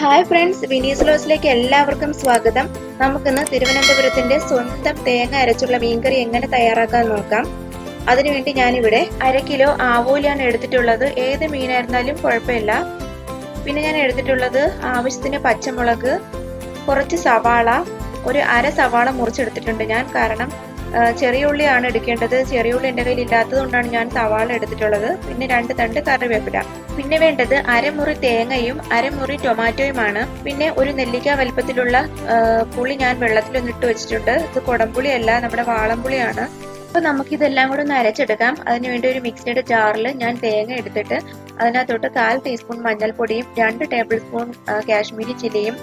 Hi friends Vinees ലോസിലേക്ക് എല്ലാവർക്കും സ്വാഗതം. നമുക്കിന്ന് തിരുവനന്തപുരത്തിന്റെ സ്വന്തം തേങ്ങ അരച്ചുള്ള മീൻകറി എങ്ങനെ തയ്യാറാക്കാൻ നോക്കാം. അതിനുവേണ്ടി ഞാനിവിടെ അര കിലോ ആവോലിയാണ് എടുത്തിട്ടുള്ളത്. ഏത് മീനായിരുന്നാലും കുഴപ്പമില്ല. പിന്നെ ഞാൻ എടുത്തിട്ടുള്ളത് ആവശ്യത്തിന് പച്ചമുളക് കുറച്ച് സവാള ഒരു അര സവാള മുറിച്ചെടുത്തിട്ടുണ്ട് ഞാൻ. കാരണം ചെറിയ ഉള്ളിയാണ് എടുക്കേണ്ടത്. ചെറിയ ഉള്ളി എന്റെ കയ്യിൽ ഇല്ലാത്തതുകൊണ്ടാണ് ഞാൻ സവാള എടുത്തിട്ടുള്ളത്. പിന്നെ രണ്ട് തണ്ട് കറിവേപ്പില. പിന്നെ വേണ്ടത് അരമുറി തേങ്ങയും അരമുറി ടൊമാറ്റോയുമാണ്. പിന്നെ ഒരു നെല്ലിക്ക വലിപ്പത്തിലുള്ള പുളി ഞാൻ വെള്ളത്തിൽ ഇട്ട് വെച്ചിട്ടുണ്ട്. ഇത് കുടംപുളിയല്ല നമ്മുടെ വാളംപുളിയാണ്. അപ്പൊ നമുക്ക് ഇതെല്ലാം കൂടെ ഒന്ന് അരച്ചെടുക്കാം. അതിനുവേണ്ടി ഒരു മിക്സിയുടെ ജാറിൽ ഞാൻ തേങ്ങ എടുത്തിട്ട് അതിനകത്തോട്ട് കാൽ ടീസ്പൂൺ മഞ്ഞൾപ്പൊടിയും രണ്ട് ടേബിൾ സ്പൂൺ കാശ്മീരി ചില്ലിയും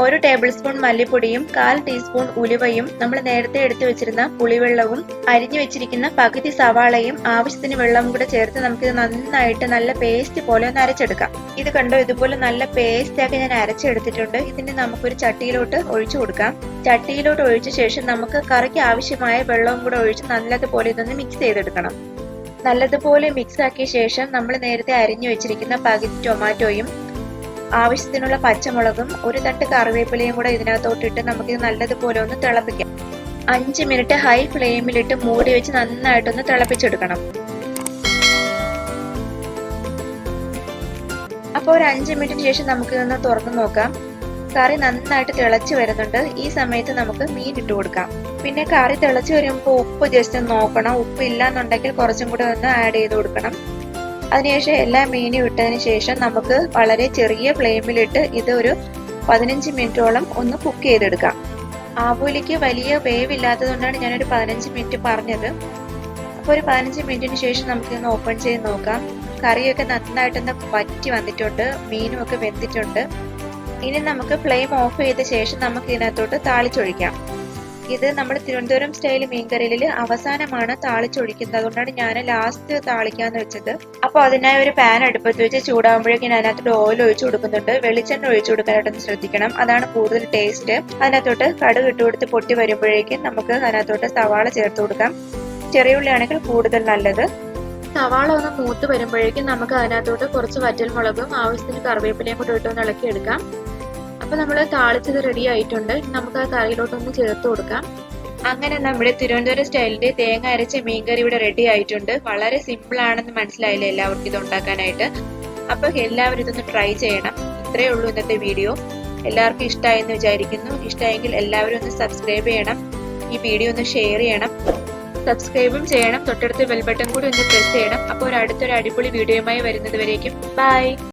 ഒരു ടേബിൾ സ്പൂൺ മല്ലിപ്പൊടിയും കാൽ ടീസ്പൂൺ ഉലുവയും നമ്മൾ നേരത്തെ എടുത്തു വെച്ചിരുന്ന പുളിവെള്ളവും അരിഞ്ഞു വെച്ചിരിക്കുന്ന പകുതി സവാളയും ആവശ്യത്തിന് വെള്ളവും കൂടെ ചേർത്ത് നമുക്കിത് നന്നായിട്ട് നല്ല പേസ്റ്റ് പോലെ ഒന്ന് അരച്ചെടുക്കാം. ഇത് കണ്ടോ? ഇതുപോലെ നല്ല പേസ്റ്റ് ആക്കി ഞാൻ അരച്ചെടുത്തിട്ടുണ്ട്. ഇതിന് നമുക്കൊരു ചട്ടിയിലോട്ട് ഒഴിച്ചു കൊടുക്കാം. ചട്ടിയിലോട്ട് ഒഴിച്ച ശേഷം നമുക്ക് കറിക്ക് ആവശ്യമായ വെള്ളവും കൂടെ ഒഴിച്ച് നല്ലതുപോലെ ഇതൊന്ന് മിക്സ് ചെയ്തെടുക്കണം. നല്ലതുപോലെ മിക്സ് ആക്കിയ ശേഷം നമ്മൾ നേരത്തെ അരിഞ്ഞു വെച്ചിരിക്കുന്ന പകുതി ടൊമാറ്റോയും ആവശ്യത്തിനുള്ള പച്ചമുളകും ഒരു തട്ട് കറിവേപ്പിലയും കൂടെ ഇതിനകത്തോട്ടിട്ട് നമുക്കിത് നല്ലതുപോലെ ഒന്ന് തിളപ്പിക്കാം. അഞ്ച് മിനിറ്റ് ഹൈ ഫ്ലെയിമിലിട്ട് മൂടി വെച്ച് നന്നായിട്ടൊന്ന് തിളപ്പിച്ചെടുക്കണം. അപ്പോൾ ഒരു അഞ്ച് മിനിറ്റിന് ശേഷം നമുക്ക് ഇതൊന്ന് തുറന്നു നോക്കാം. കറി നന്നായിട്ട് തിളച്ച് വരുന്നുണ്ട്. ഈ സമയത്ത് നമുക്ക് മീൻ ഇട്ട് കൊടുക്കാം. പിന്നെ കറി തിളച്ച് വരുമ്പോൾ ഉപ്പ് ജസ്റ്റ് നോക്കണം. ഉപ്പ് ഇല്ലാന്നുണ്ടെങ്കിൽ കുറച്ചും കൂടെ ഒന്ന് ആഡ് ചെയ്ത് കൊടുക്കണം. അതിനുശേഷം എല്ലാ മീനും ഇട്ടതിന് ശേഷം നമുക്ക് വളരെ ചെറിയ ഫ്ലെയിമിലിട്ട് ഇത് ഒരു പതിനഞ്ച് മിനിറ്റോളം ഒന്ന് കുക്ക് ചെയ്തെടുക്കാം. ആവൂലിക്ക് വലിയ വേവ് ഇല്ലാത്തതുകൊണ്ടാണ് ഞാനൊരു പതിനഞ്ച് മിനിറ്റ് പറഞ്ഞത്. അപ്പോൾ ഒരു പതിനഞ്ച് മിനിറ്റിന് ശേഷം നമുക്കിന്ന് ഓപ്പൺ ചെയ്ത് നോക്കാം. കറിയൊക്കെ നന്നായിട്ടൊന്ന് വറ്റി വന്നിട്ടുണ്ട്. മീനും ഒക്കെ വെന്തിട്ടുണ്ട്. ഇനി നമുക്ക് ഫ്ലെയിം ഓഫ് ചെയ്ത ശേഷം നമുക്ക് ഇതിനകത്തോട്ട് താളിച്ചൊഴിക്കാം. ഇത് നമ്മൾ തിരുവനന്തപുരം സ്റ്റൈൽ മീൻകറിയിൽ അവസാനമാണ് താളിച്ചൊഴിക്കുന്നത്. അതുകൊണ്ടാണ് ഞാൻ ലാസ്റ്റ് താളിക്കാന്ന് വെച്ചത്. അപ്പോൾ അതിനായി ഒരു പാൻ അടുപ്പത്ത് വെച്ച് ചൂടാകുമ്പോഴേക്കും ഞാൻ അതിനകത്തോട്ട് ഓയിൽ ഒഴിച്ചു കൊടുക്കുന്നുണ്ട്. വെളിച്ചെണ്ണ ഒഴിച്ചു കൊടുക്കാനായിട്ടൊന്ന് ശ്രദ്ധിക്കണം. അതാണ് കൂടുതൽ ടേസ്റ്റ് അതിനകത്തോട്ട് കടുക് ഇട്ട് കൊടുത്ത് പൊട്ടി വരുമ്പോഴേക്കും നമുക്ക് അതിനകത്തോട്ട് സവാള ചേർത്ത് കൊടുക്കാം. ചെറിയ ഉള്ളിയാണെങ്കിൽ കൂടുതൽ നല്ലത്. സവാള ഒന്ന് മൂത്ത് വരുമ്പോഴേക്കും നമുക്ക് അതിനകത്തോട്ട് കുറച്ച് വറ്റൽമുളകും ആവശ്യത്തിന് കറിവേപ്പിലയും കൂടെ ഇട്ടൊന്ന് ഇളക്കി എടുക്കാം അപ്പൊ നമ്മൾ താളിച്ചത് റെഡി ആയിട്ടുണ്ട്. നമുക്ക് ആ കറിയിലോട്ടൊന്ന് ചേർത്ത് കൊടുക്കാം. അങ്ങനെ നമ്മുടെ തിരുവനന്തപുരം സ്റ്റൈലിന്റെ തേങ്ങ അരച്ച മീൻകറി ഇവിടെ റെഡി ആയിട്ടുണ്ട്. വളരെ സിമ്പിൾ ആണെന്ന് മനസ്സിലായില്ല എല്ലാവർക്കും ഇത് ഉണ്ടാക്കാനായിട്ട്? അപ്പൊ എല്ലാവരും ഇതൊന്ന് ട്രൈ ചെയ്യണം. ഇത്രയേ ഉള്ളൂ ഇന്നത്തെ വീഡിയോ എല്ലാവർക്കും ഇഷ്ടമായെന്ന് വിചാരിക്കുന്നു. ഇഷ്ടമായെങ്കിൽ എല്ലാവരും ഒന്ന് സബ്സ്ക്രൈബ് ചെയ്യണം. ഈ വീഡിയോ ഒന്ന് ഷെയർ ചെയ്യണം. സബ്സ്ക്രൈബും ചെയ്യണം. തൊട്ടടുത്ത് ബെൽ ബട്ടൺ കൂടി ഒന്ന് പ്രസ് ചെയ്യണം. അപ്പോൾ ഒരു അടുത്തൊരു അടിപൊളി വീഡിയോയുമായി വരുന്നത് വരേക്കും. ബൈ